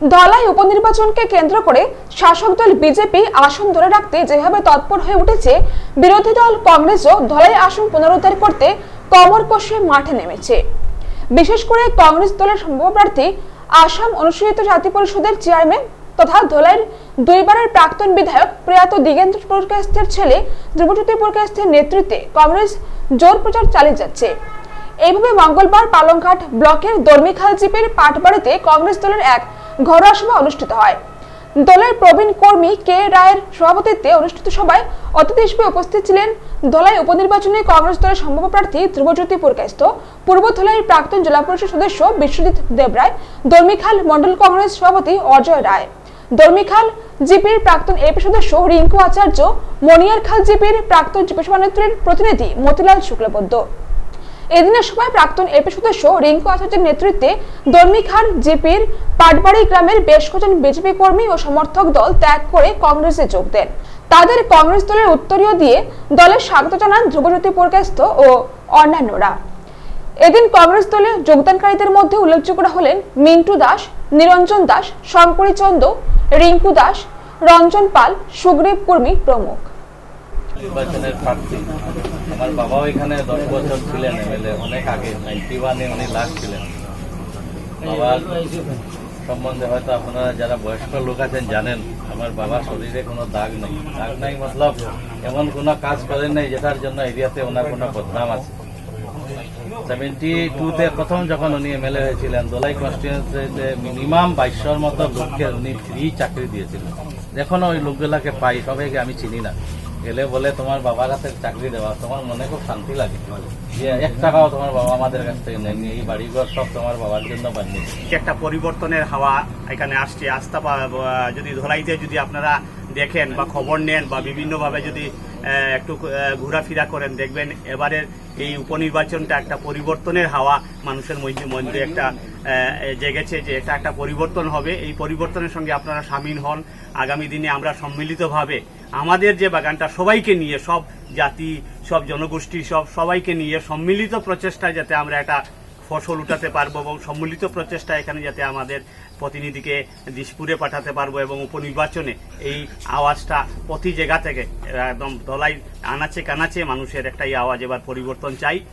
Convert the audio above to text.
ধলাই উপনির্বাচনকে কেন্দ্র করে শাসক দল বিজেপি আসন ধরে রাখতে যেভাবে তৎপর হয়ে উঠেছে, বিরোধী দল কংগ্রেসও ধলাই আসন পুনরুদ্ধার করতে কমর কষে মাঠে নেমেছে। বিশেষ করে কংগ্রেস দলের সম্ভাব্য প্রার্থী আসাম অনুসূচিত জাতি পরিষদের চেয়ারম্যান তথা ধলাইয়ের দুইবারের প্রাক্তন বিধায়ক প্রয়াত দিগেন্দ্র পুরকাস্তের ছেলে ধ্রুবজ্যোতি পুরকাস্তের নেতৃত্বে কংগ্রেস জোর প্রচার চালিয়ে যাচ্ছে। এইভাবে মঙ্গলবার পালংঘাট ব্লকের দর্মিখাল জিপের পাটবাড়িতে কংগ্রেস দলের এক ঘরোয়া সভা অনুষ্ঠিত হয়। দলের প্রবীণ কর্মী কে রায়ের সভাপতিত্বে অনুষ্ঠিত সভায় অতিথি হিসেবে উপস্থিত ছিলেন ধলাই উপনির্বাচনে কংগ্রেস দলের সম্ভাব্য প্রার্থী ধ্রুবজ্যোতি পুরকাস্ত পূর্ব ধলাইয়ের প্রাক্তন জেলা পরিষদ সদস্য বিশ্বজিৎ দেবরায়, দর্মিখাল মন্ডল কংগ্রেস সভাপতি অজয় রায়। দর্মিখাল জিপির প্রাক্তন এপি সদস্য রিঙ্কু আচার্য মনিয়ারখাল জিপির প্রাক্তন জিপি সভানেত্রীর প্রতিনিধি মতিলাল শুক্লবদ্ধ এদিনের সময় প্রাক্তন এপি সদস্য রিঙ্কু আচার্যের নেতৃত্বে দর্মিখান জিপির পাটবাড়ি গ্রামের বেশ কজন বিজেপি কর্মী ও সমর্থক দল ত্যাগ করে কংগ্রেসে যোগ দেন। তাদের কংগ্রেস দলের উত্তরীয় দিয়ে দলের স্বাগত জানান ধ্রুবজ্যোতি পুরকাস্ত ও অন্যান্যরা। এদিন কংগ্রেস দলে যোগদানকারীদের মধ্যে উল্লেখযোগ্য হলেন মিন্টু দাস, নিরঞ্জন দাস, শঙ্করী চন্দ, রিঙ্কু দাস, রঞ্জন পাল, সুগ্রীব কর্মী প্রমুখ। নির্বাচনের প্রার্থী। আমার বাবাও এখানে দশ বছর ছিলেন, এমএলএ, অনেক আগে নাইনটি ওয়ানে উনি লাস্ট ছিলেন। বাবার সম্বন্ধে হয়তো আপনারা যারা বয়স্ক লোক আছেন জানেন, আমার বাবার শরীরে কোনো দাগ নেই। দাগ নাই মতলব এমন কোনো কাজ করেন নাই যেটার জন্য এরিয়াতে ওনার কোনো বদনাম আছে। সেভেন্টি টুতে প্রথম যখন উনি এমএলএ হয়েছিলেন, দোলাই কনস্টিটুয়েন্সিতে মিনিমাম বাইশশোর মতো লোককে উনি ফ্রি চাকরি দিয়েছিলেন। এখনও ওই লোকগুলাকে পাই, সবাইকে আমি চিনি না। গেলে বলে তোমার বাবার কাছে চাকরি দেওয়া, তোমার মনে খুব শান্তি লাগে। যে এক টাকাও তোমার বাবা আমাদের কাছ থেকে নেয়নি, এই বাড়িঘর সব তোমার বাবার জন্য বানিয়েছে। একটা পরিবর্তনের হাওয়া এখানে আসছে আস্থা যদি ধরাইতে যদি আপনারা দেখেন বা খবর নেন বা বিভিন্নভাবে যদি একটু ঘোরাফেরা করেন, দেখবেন এবারের এই উপনির্বাচনটা একটা পরিবর্তনের হাওয়া মানুষের মধ্যে মধ্যে একটা জেগেছে যে এটা একটা পরিবর্তন হবে। এই পরিবর্তনের সঙ্গে আপনারা সামিল হন। আগামী দিনে আমরা সম্মিলিতভাবে আমাদের যে বাগানটা সবাইকে নিয়ে, সব জাতি, সব জনগোষ্ঠী, সব সবাইকে নিয়ে সম্মিলিত প্রচেষ্টায় যাতে আমরা একটা ফসল উঠাতে পারব এবং সম্মিলিত প্রচেষ্টা এখানে যাতে আমাদের প্রতিনিধিকে দিশপুরে পাঠাতে পারব এবং উপনির্বাচনে এই আওয়াজটা প্রতি জায়গা থেকে একদম দলাই আনাচে কানাচে মানুষের একটা এই আওয়াজ এবার পরিবর্তন চাই।